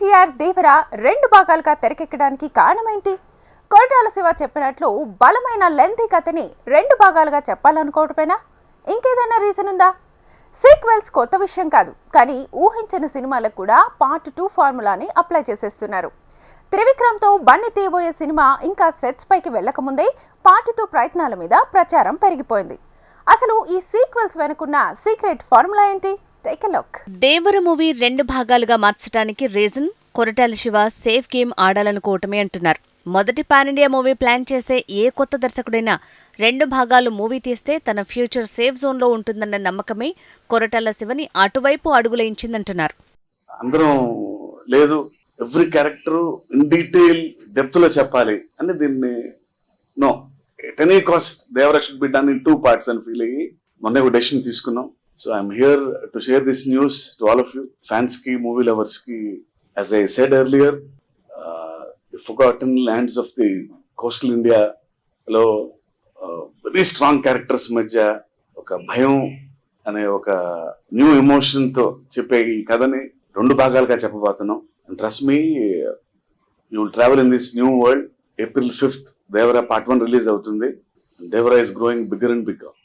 ఎన్టీఆర్ దేవర రెండు భాగాలుగా తెరకెక్కడానికి కారణమేంటి? కొరటాల శివ చెప్పినట్లు బలమైన లెంతీ కథని రెండు భాగాలుగా చెప్పాలనుకోవటమేనా? ఇంకేదైనా రీజన్ ఉందా? సీక్వెల్స్ కొత్త విషయం కాదు కానీ ఊహించిన సినిమాలకు కూడా పార్ట్ టూ ఫార్ములాని అప్లై చేసేస్తున్నారు. త్రివిక్రమ్తో బన్ని తీయబోయే సినిమా ఇంకా సెట్స్ పైకి వెళ్ళకముందే పార్ట్ టూ ప్రయత్నాల మీద ప్రచారం పెరిగిపోయింది. అసలు ఈ సీక్వెల్స్ వెనుకున్న సీక్రెట్ ఫార్ములా ఏంటి? టేక్ లుక్ దేవర మూవీ రెండు భాగాలుగా మార్చడానికి reason Koratala Siva safe game ఆడాలనుకోవటమే అంటున్నారు. మొదటి పాన్ ఇండియా మూవీ ప్లాన్ చేసే ఏ కొత్త దర్శకుడైనా రెండు భాగాలు మూవీ తీస్తే తన ఫ్యూచర్ సేఫ్ జోన్లో ఉంటుందన్న నమ్మకమే కొరటాల శివని అటువైపు అడుగులేయించిందంటున్నారు. అందరం లేదు ఎవ్రీ క్యారెక్టర్ ఇన్ డీటెయిల్ డెప్త్లో చెప్పాలి అని దీన్ని no. At any cost Devara should be done in two parts అని ఫీల్ అయ్యి మొన్న ఒక డెసిషన్ తీసుకున్నాం. So I'm here to share this news to all of you ఫ్యాన్స్కి movie లవర్స్కి as I said earlier the forgotten lands of the coastal India లో very strong characters మధ్య ఒక భయం అనే ఒక న్యూ ఎమోషన్తో చెప్పే ఈ కథని రెండు భాగాలుగా చెప్పబోతున్నాం. Trust me you will travel in this new world April fifth Devara part one release అవుతుంది. Devara is growing bigger and bigger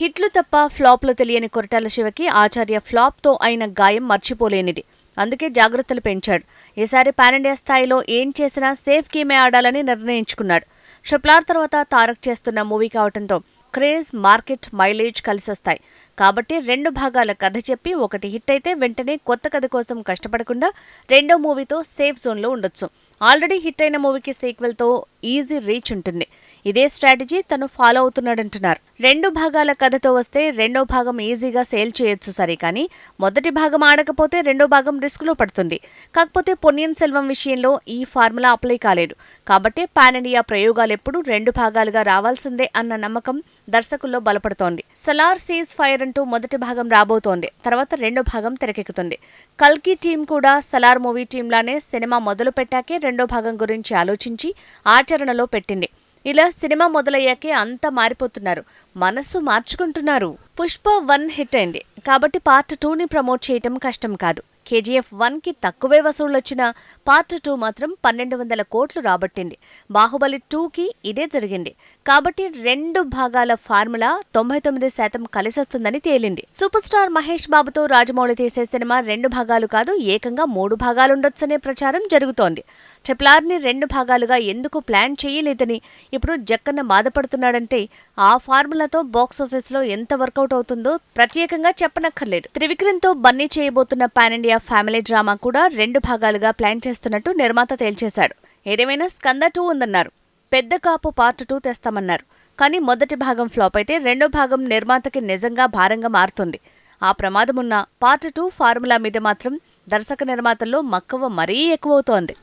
హిట్లు తప్ప ఫ్లాప్లు తెలియని కొరటాల శివకి ఆచార్య ఫ్లాప్తో అయిన గాయం మర్చిపోలేనిది. అందుకే జాగ్రత్తలు పెంచాడు. ఈసారి పాన్ఇండియా స్థాయిలో ఏం చేసినా సేఫ్ గేమే ఆడాలని నిర్ణయించుకున్నాడు. ట్రిపులార్ తర్వాత తారక్ చేస్తున్న మూవీ కావడంతో క్రేజ్ మార్కెట్ మైలేజ్ కలిసొస్తాయి. కాబట్టి రెండు భాగాల కథ చెప్పి ఒకటి హిట్ అయితే వెంటనే కొత్త కథ కోసం కష్టపడకుండా రెండో మూవీతో సేఫ్ జోన్లో ఉండొచ్చు. ఆల్రెడీ హిట్ అయిన మూవీకి సీక్వెల్తో ఈజీ రీచ్ ఉంటుంది. ఇదే స్ట్రాటజీ తను ఫాలో అవుతున్నాడంటున్నారు. రెండు భాగాల కథతో వస్తే రెండో భాగం ఈజీగా సేల్ చేయొచ్చు సరే కానీ మొదటి భాగం ఆడకపోతే రెండో భాగం రిస్క్లో పడుతుంది. కాకపోతే పొన్నియన్ సెల్వం విషయంలో ఈ ఫార్ములా అప్లై కాలేదు. కాబట్టి పాన్ ఇండియా ప్రయోగాలు ఎప్పుడు రెండు భాగాలుగా రావాల్సిందే అన్న నమ్మకం దర్శకుల్లో బలపడుతోంది. సలార్ సీజ్ ఫైర్ అంటూ మొదటి భాగం రాబోతోంది. తర్వాత రెండో భాగం తెరకెక్కుతుంది. కల్కి టీం కూడా సలార్ మూవీ టీంలానే సినిమా మొదలు పెట్టాకే రెండో భాగం గురించి ఆలోచించి ఆచరణలో పెట్టింది. ఇలా సినిమా మొదలయ్యాకే అంతా మారిపోతున్నారు. మనస్సు మార్చుకుంటున్నారు. పుష్ప వన్ హిట్ అయింది. కాబట్టి పార్ట్ టూని ప్రమోట్ చేయటం కష్టం కాదు. కేజీఎఫ్ వన్కి తక్కువే వసూళ్ళొచ్చిన పార్ట్ టూ మాత్రం పన్నెండు వందల కోట్లు రాబట్టింది. బాహుబలి టూకి ఇదే జరిగింది. కాబట్టి రెండు భాగాల ఫార్ములా తొంభై తొమ్మిది శాతం కలిసొస్తుందని తేలింది. సూపర్ స్టార్ మహేష్ బాబుతో రాజమౌళి తీసే సినిమా రెండు భాగాలు కాదు ఏకంగా మూడు భాగాలుండొచ్చనే ప్రచారం జరుగుతోంది. ట్రిపుల్ రెండు భాగాలుగా ఎందుకు ప్లాన్ చేయలేదని ఇప్పుడు జక్కన్న బాధపడుతున్నాడంటే ఆ ఫార్ములాతో బాక్సాఫీస్లో ఎంత వర్కౌట్ అవుతుందో ప్రత్యేకంగా చెప్పనక్కర్లేదు. త్రివిక్రమ్తో బన్నీ చేయబోతున్న పాన్ ఇండియా ఫ్యామిలీ డ్రామా కూడా రెండు భాగాలుగా ప్లాన్ చేస్తున్నట్టు నిర్మాత తేల్చేశాడు. ఏదేమైనా స్కంద టూ ఉందన్నారు. పెద్ద కాపు పార్ట్ టూ తెస్తామన్నారు. కానీ మొదటి భాగం ఫ్లాప్ అయితే రెండో భాగం నిర్మాతకి నిజంగా భారంగా మారుతుంది. ఆ ప్రమాదమున్న పార్ట్ టూ ఫార్ములా మీద మాత్రం దర్శక నిర్మాతల్లో మక్కువ మరీ ఎక్కువవుతోంది.